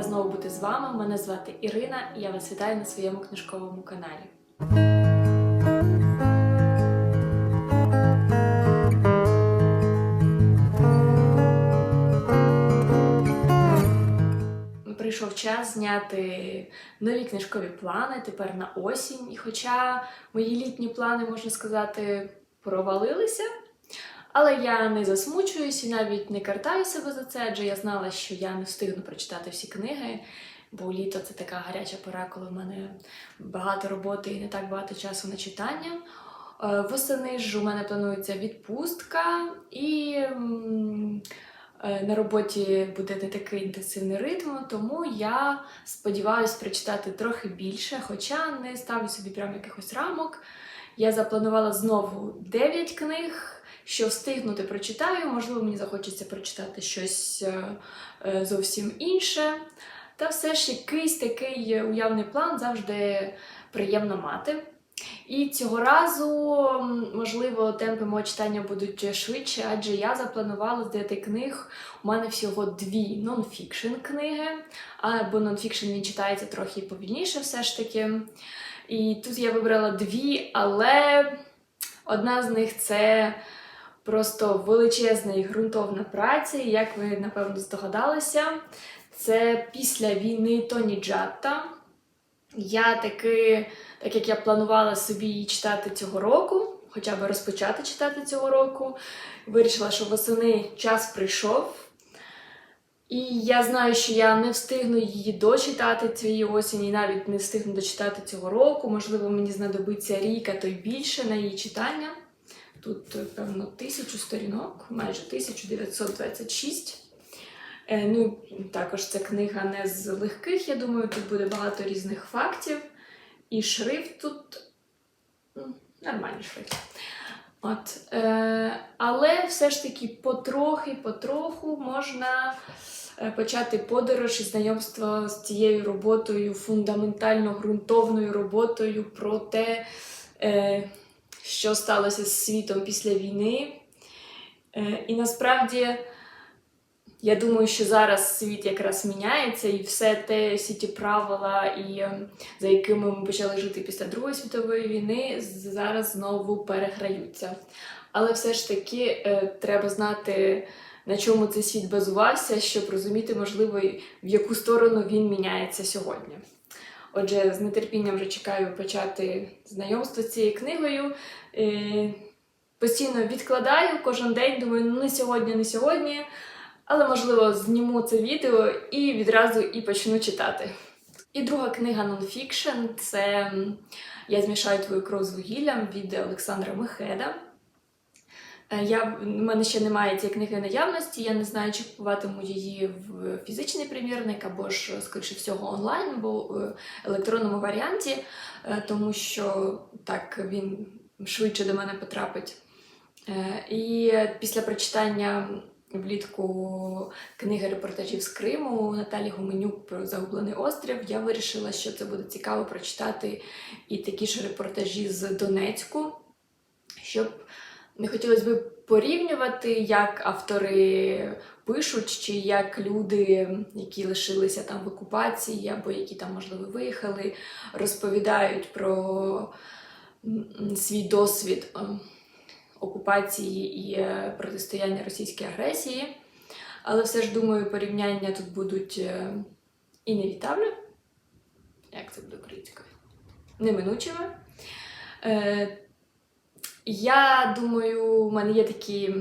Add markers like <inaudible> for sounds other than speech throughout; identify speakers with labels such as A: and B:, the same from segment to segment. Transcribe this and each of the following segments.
A: Рада знову бути з вами. Мене звати Ірина, і я вас вітаю на своєму книжковому каналі. Прийшов час зняти нові книжкові плани тепер на осінь. І хоча мої літні плани, можна сказати, провалилися, але я не засмучуюсь і навіть не картаю себе за це, адже я знала, що я не встигну прочитати всі книги, бо літо це така гаряча пора, коли в мене багато роботи і не так багато часу на читання. Е, Восени ж у мене планується відпустка, і е, на роботі буде не такий інтенсивний ритм, тому я сподіваюся прочитати трохи більше, хоча не ставлю собі прям якихось рамок. Я запланувала знову 9 книг. Що встигнути прочитаю, можливо, мені захочеться прочитати щось е, е, зовсім інше. Та все ж якийсь такий уявний план завжди приємно мати. І цього разу, можливо, темпи мого читання будуть швидше, адже я запланувала з 9 книг. У мене всього дві нонфікшн книги, або нонфікшн він читається трохи повільніше, все ж таки. І тут я вибрала дві, але одна з них це просто величезна і ґрунтовна праця. І як ви напевно здогадалися, це після війни Тоні Джатта. Я таки, так як я планувала собі її читати цього року, хоча б розпочати читати цього року, вирішила, що восени час прийшов. І я знаю, що я не встигну її дочитати цієї осені, навіть не встигну дочитати цього року. Можливо, мені знадобиться рік, а то й більше на її читання. Тут, е, певно, тисячу сторінок, майже 1926. Е, Ну, також ця книга не з легких, я думаю, тут буде багато різних фактів. І шрифт тут м, нормальний шрифт. От, е, але все ж таки потрохи, потроху можна почати подорож і знайомство з цією роботою, фундаментально ґрунтовною роботою про те, що сталося з світом після війни. Е, і насправді. Я думаю, що зараз світ якраз міняється, і все те, всі ті правила, і е, за якими ми почали жити після Другої світової війни, зараз знову переграються. Але все ж таки е, треба знати, на чому цей світ базувався, щоб розуміти, можливо, в яку сторону він міняється сьогодні. Отже, з нетерпінням вже чекаю почати знайомство з цією книгою. Е, Постійно відкладаю кожен день, думаю, ну не сьогодні, не сьогодні. Але, можливо, зніму це відео і відразу і почну читати. І друга книга нонфікшн це Я змішаю твою кров з вугіллям від Олександра Мехеда. Е, Я, в мене ще немає цієї книги наявності, я не знаю, чи купуватиму її в фізичний примірник або ж, скоріше всього, онлайн, або в електронному варіанті, е, тому що так він швидше до мене потрапить. Е, І після прочитання влітку книги репортажів з Криму Наталі Гуменюк про загублений острів. Я вирішила, що це буде цікаво прочитати і такі ж репортажі з Донецьку, щоб не хотілося б порівнювати, як автори пишуть, чи як люди, які лишилися там в окупації, або які там, можливо, виїхали, розповідають про свій досвід. е, окупації і е, протистояння російській агресії. Але все ж думаю, порівняння тут будуть е, і невітавлі. Як це буде українською? Неминучими. Я думаю, у мене є такі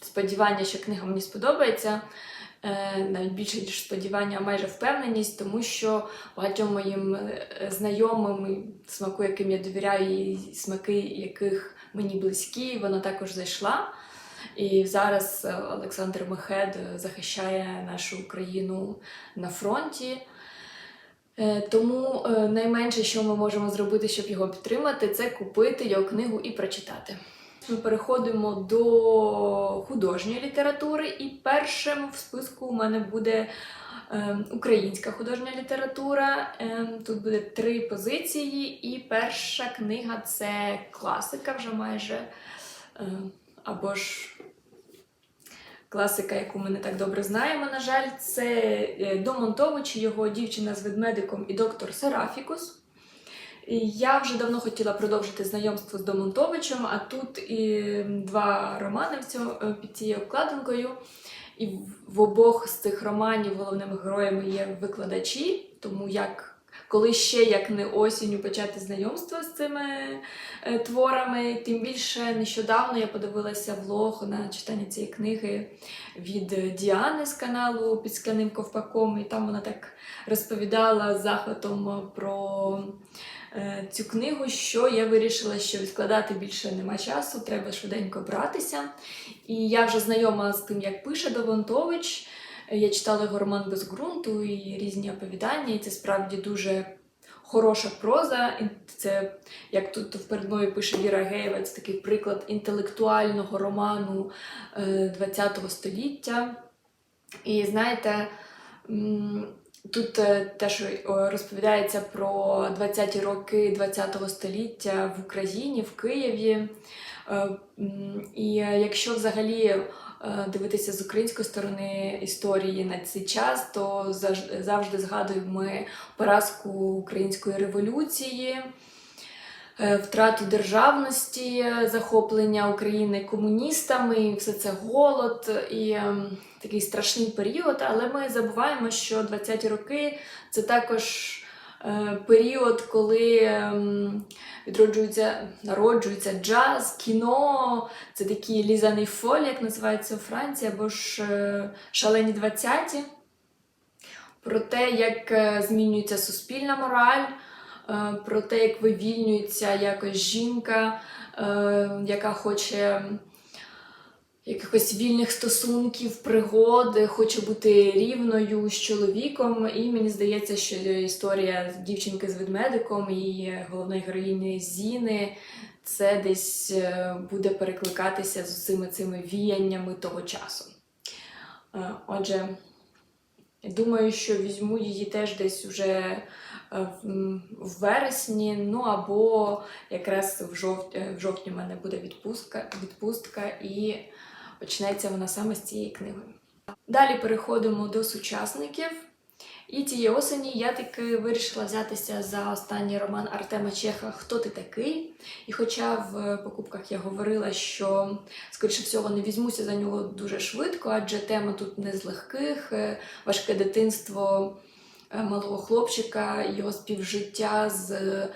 A: сподівання, що книга мені сподобається. Е, навіть більше ніж сподівання, а майже впевненість, тому що багатьом моїм е, знайомим, смаку, яким я довіряю, і смаки яких мені близькі, вона також зайшла. І зараз е, Олександр Мехед захищає нашу країну на фронті. Е, Тому е, найменше, що ми можемо зробити, щоб його підтримати, це купити його книгу і прочитати. Ми переходимо до художньої літератури, і першим в списку у мене буде е, українська художня література. Тут буде три позиції, і перша книга це класика вже майже. Або ж класика, яку ми не так добре знаємо, на жаль, це е, Домонтович, його дівчина з ведмедиком і доктор Серафікус. І Я вже давно хотіла продовжити знайомство з Домонтовичем, а тут і два романи е, під цією обкладинкою. І в обох з цих романів головними героями є викладачі, тому як коли ще як не осінню почати знайомство з цими е, творами, тим більше нещодавно я подивилася влог на читання цієї книги від Діани з каналу під скляним ковпаком, і там вона так розповідала з захватом про е, цю книгу, що я вирішила, що відкладати більше нема часу, треба швиденько братися. І я вже знайома з тим, як пише Довонтович. Я читала його роман без ґрунту і різні оповідання, і це справді дуже хороша проза. І це, як тут перед мною пише Віра Геєва, це такий приклад інтелектуального роману ХХ століття. І знаєте, тут е, теж розповідається про 20-ті роки ХХ століття в Україні, в Києві. Е, І е, якщо взагалі е, дивитися з української сторони історії на цей час, то завжди згадуємо поразку української революції, е, втрату державності, е, захоплення України комуністами, і все це голод і ем, такий страшний період. Але ми забуваємо, що 20-ті роки це також е, період, коли ем, відроджується, народжується джаз, кіно, це такі лізаний фоль, як називається у Франції, або ж е, шалені 20-ті. Про те, як е, змінюється суспільна мораль, е, про те, як вивільнюється якось жінка, е, яка хоче якихось вільних стосунків, пригод, хоче бути рівною з чоловіком. І мені здається, що історія дівчинки з ведмедиком і головної героїні Зіни це десь е, буде перекликатися з усіми цими віяннями того часу. Е, Отже, думаю, що візьму її теж десь уже е, в вересні, ну або якраз в жовтні, в жовтні в мене буде відпустка, відпустка і почнеться вона саме з цієї книги. Далі переходимо до сучасників. І тієї осені я таки вирішила взятися за останній роман Артема Чеха Хто ти такий? І хоча в покупках я говорила, що, скоріше всього, не візьмуся за нього дуже швидко, адже тема тут не з легких, е, важке дитинство е, малого хлопчика, його співжиття з е,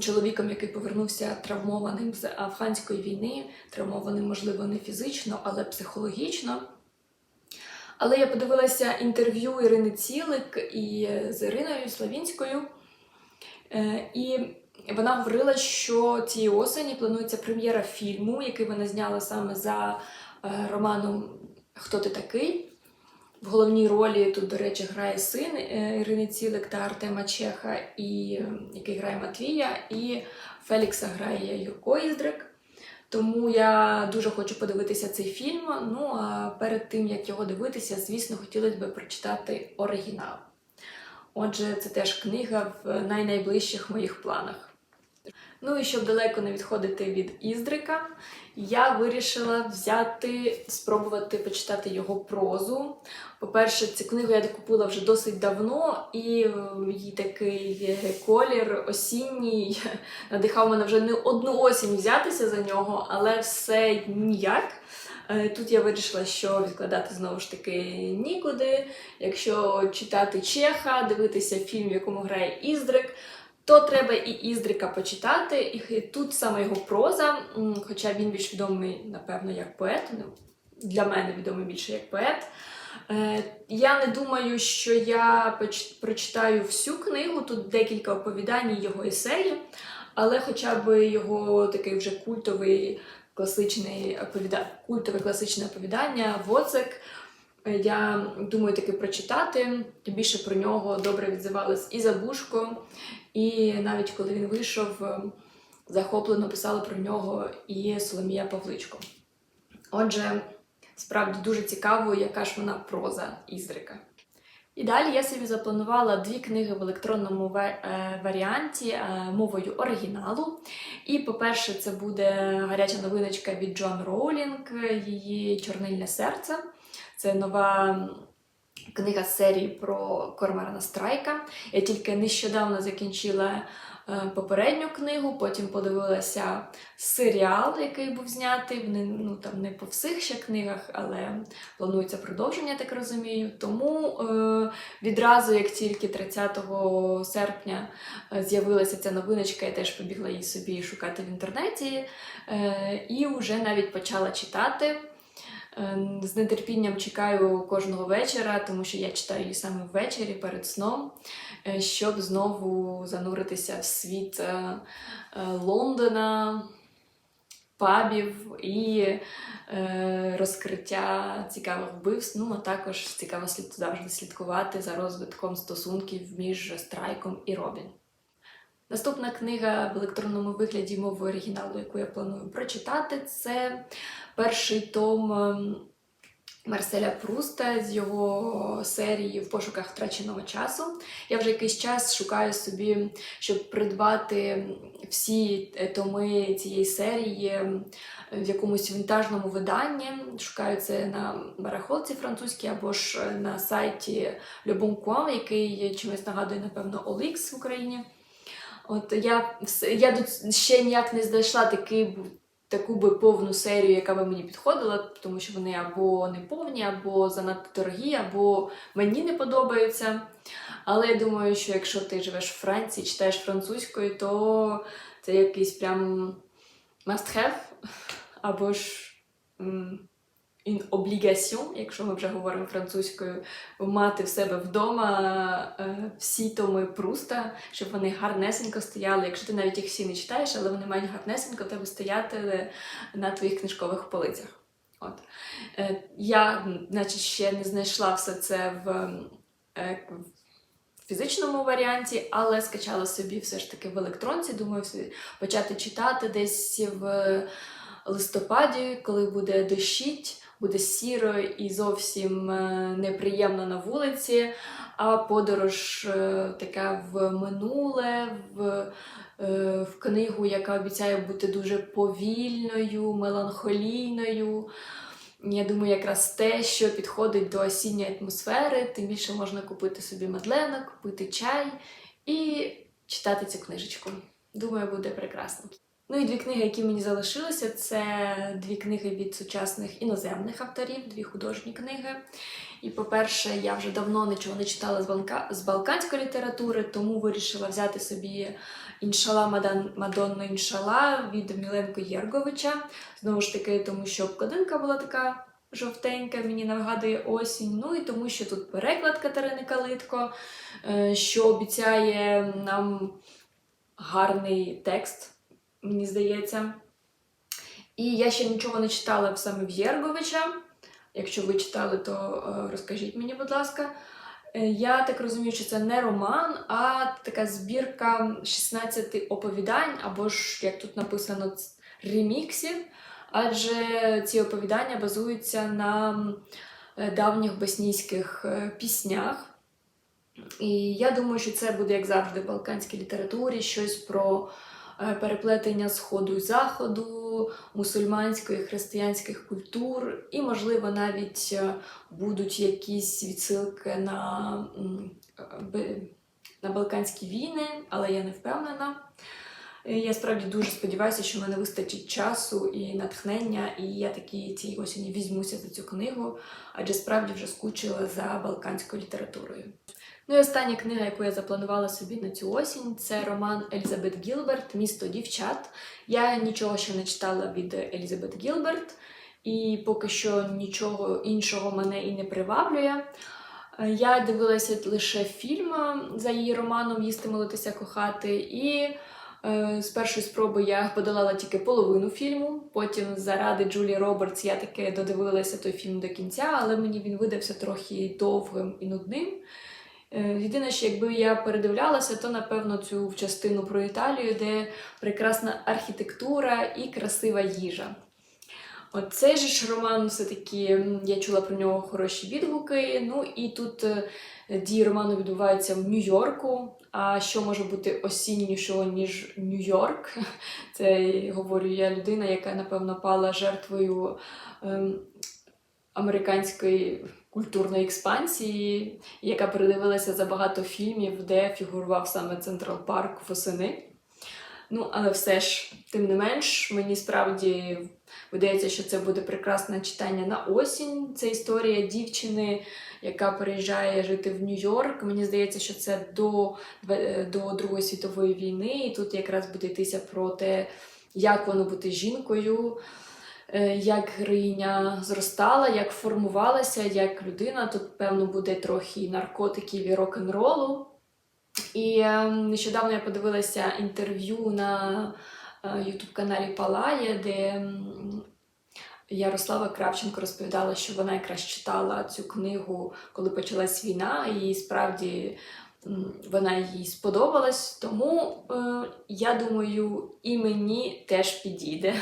A: чоловіком, який повернувся травмованим з афганської війни, травмованим, можливо, не фізично, але психологічно. Але я подивилася інтерв'ю Ірини Цілик і з Іриною Славінською, Е, і вона говорила, що цієї осені планується прем'єра фільму, який вона зняла саме за е, романом Хто ти такий? В головній ролі тут, до речі, грає син е, Ірини Цілик та Артема Чеха, і, який грає Матвія, і Фелікса грає Юрко Іздрик. Тому я дуже хочу подивитися цей фільм. Ну а перед тим як його дивитися, звісно, хотілося б прочитати оригінал. Отже, це теж книга в найнайближчих моїх планах. Ну і щоб далеко не відходити від Іздрика, я вирішила взяти, спробувати почитати його прозу. По-перше, цю книгу я купила вже досить давно, і її такий колір осінній <laughs> надихав мене вже не одну осінь взятися за нього, але все ніяк. Е, Тут я вирішила, що відкладати знову ж таки нікуди. Якщо читати Чеха, дивитися фільм, в якому грає Іздрик, то треба і Іздрика почитати. І тут саме його проза, хоча він більш відомий, напевно, як поет. ну, Для мене відомий більше як поет. Е, Я не думаю, що я прочитаю всю книгу, тут декілька оповідань його есеї, але хоча б його такий вже культовий класичний оповіда... культове класичне оповідання Воцик. е, Я думаю таки прочитати. Тим більше про нього добре відзивались і Забушко, і навіть коли він вийшов, е, захоплено писали про нього і Соломія Павличко. Отже, справді дуже цікаво, яка ж вона проза Іздрика. І далі я собі запланувала дві книги в електронному е, варіанті е, мовою оригіналу. І, по-перше, це буде гаряча новиночка від Джон Роулінг, її Чорнильне серце. Це нова книга серії про Корморана Страйка. Я тільки нещодавно закінчила е, попередню книгу, потім подивилася серіал, який був знятий. Вони ну там не по всіх ще книгах, але планується продовження, так розумію. Тому е, відразу, як тільки 30 серпня е, з'явилася ця новиночка, я теж побігла її собі шукати в інтернеті е, і вже навіть почала читати. Е, З нетерпінням чекаю кожного вечора, тому що я читаю її саме ввечері перед сном, е, щоб знову зануритися в світ е, Лондона, пабів і розкриття цікавих вбивств. Ну, а також цікаво завжди слідкувати за розвитком стосунків між Страйком і Робін. Наступна книга в електронному вигляді мови оригіналу, яку я планую прочитати, це перший том ем, Марселя Пруста з його серії В пошуках втраченого часу. Я вже якийсь час шукаю собі, щоб придбати всі е, томи цієї серії ем, в якомусь вінтажному виданні. Шукаю це на барахолці французькій або ж е, на сайті Le Bon Coin, який чимось нагадує, напевно, OLX в Україні. От я, я тут ще ніяк не знайшла такий, таку би повну серію, яка би мені підходила, тому що вони або не повні, або занадто дорогі, або мені не подобаються. Але я думаю, що якщо ти живеш в Франції, читаєш французькою, то це якийсь прям must have, або ж obligation, якщо ми вже говоримо французькою, мати в себе вдома е, всі томи Пруста, щоб вони гарнесенько стояли. Якщо ти навіть їх всі не читаєш, але вони мають гарнесенько в тебе стояти на твоїх книжкових полицях. От. Е, я, значить, ще не знайшла все це е, в фізичному варіанті, але скачала собі все ж таки в електронці. Думаю, почати читати десь в листопаді, коли буде дощить, буде сіро і зовсім е, неприємно на вулиці. А подорож е, така в минуле, в, е, в книгу, яка обіцяє бути дуже повільною, меланхолійною. Я думаю, якраз те, що підходить до осінньої атмосфери, тим більше можна купити собі медленок, купити чай і читати цю книжечку. Думаю, буде прекрасно. Ну і дві книги, які мені залишилися, це дві книги від сучасних іноземних авторів, дві художні книги. І, по-перше, я вже давно нічого не читала з, балка... з балканської літератури, тому вирішила взяти собі Іншала Мадан... Мадонну Іншала від Міленко Єрговича. Знову ж таки, тому що обкладинка була така жовтенька, мені нагадує осінь. Ну і тому, що тут переклад Катерини Калитко, е, що обіцяє нам гарний текст, мені здається. І я ще нічого не читала саме в Єрговича. Якщо ви читали, то е, розкажіть мені, будь ласка. Е, Я так розумію, що це не роман, а така збірка 16 оповідань, або ж, як тут написано, реміксів. Адже ці оповідання базуються на е, давніх боснійських піснях. І я думаю, що це буде, як завжди, в балканській літературі, щось про переплетення Сходу і Заходу, мусульманської, християнських культур, і, можливо, навіть е, будуть якісь відсилки на, е, на Балканські війни, але я не впевнена. Е, Я справді дуже сподіваюся, що в мене вистачить часу і натхнення, і я таки цієї осені візьмуся за цю книгу, адже справді вже скучила за балканською літературою. Ну і остання книга, яку я запланувала собі на цю осінь, це роман Елізабет Гілберт Місто дівчат. Я нічого ще не читала від Елізабет Гілберт, і поки що нічого іншого мене і не приваблює. Я дивилася лише фільм за її романом Їсти, молитися, кохати. І е, з першої спроби я подолала тільки половину фільму. Потім, заради Джулі Робертс, я таки додивилася той фільм до кінця, але мені він видався трохи довгим і нудним. Е, Єдине, що якби я передивлялася, то напевно цю частину про Італію, де прекрасна архітектура і красива їжа. От цей же ж роман, все-таки я чула про нього хороші відгуки. Ну і тут е, дії роману відбуваються в Нью-Йорку. А що може бути осіннішого, ніж Нью-Йорк? <laughs> Це говорю я людина, яка напевно пала жертвою ем, американської культурної експансії, яка передивилася за багато фільмів, де фігурував саме Централ Парк восени. Ну, але все ж, тим не менш, мені справді видається, що це буде прекрасне читання на осінь. Це історія дівчини, яка переїжджає жити в Нью-Йорк. Мені здається, що це до, до Другої світової війни, і тут якраз буде йтися про те, як воно бути жінкою, е, як героїня зростала, як формувалася, як людина. Тут, певно, буде трохи наркотиків і рок-н-ролу. І е, нещодавно я подивилася інтерв'ю на ютуб каналі Палає, де Ярослава Кравченко розповідала, що вона якраз читала цю книгу, коли почалась війна, і справді вона їй сподобалась. Тому е, я думаю, і мені теж підійде.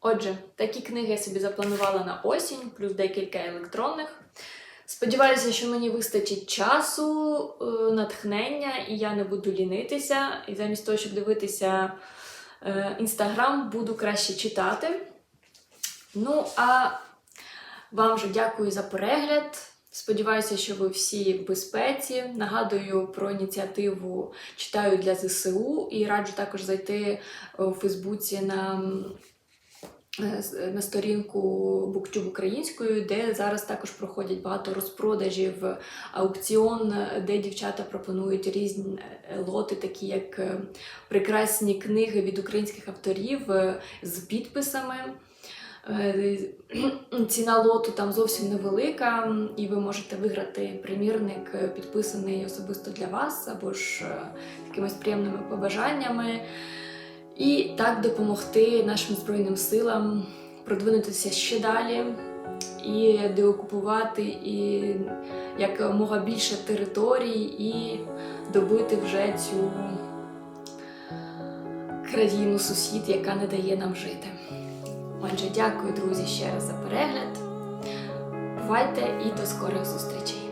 A: Отже, такі книги я собі запланувала на осінь, плюс декілька електронних. Сподіваюся, що мені вистачить часу, е, натхнення, і я не буду лінитися. І замість того, щоб дивитися інстаграм, буду краще читати. Ну, а вам вже дякую за перегляд. Сподіваюся, що ви всі в безпеці. Нагадую про ініціативу Читаю для ЗСУ і раджу також зайти е, у Фейсбуці на, е, на сторінку BookTube українською, де зараз також проходять багато розпродажів, аукціон, де дівчата пропонують різні е, лоти, такі як е, прекрасні книги від українських авторів е, з підписами. Е, <clears throat> Ціна лоту там зовсім невелика, і ви можете виграти примірник, е, підписаний особисто для вас, або ж е, якимись приємними побажаннями. І так допомогти нашим Збройним силам продвинутися ще далі і деокупувати і якомога більше територій, і добити вже цю країну сусід, яка не дає нам жити. Отже, дякую, друзі, ще раз за перегляд. Бувайте і до скорих зустрічей!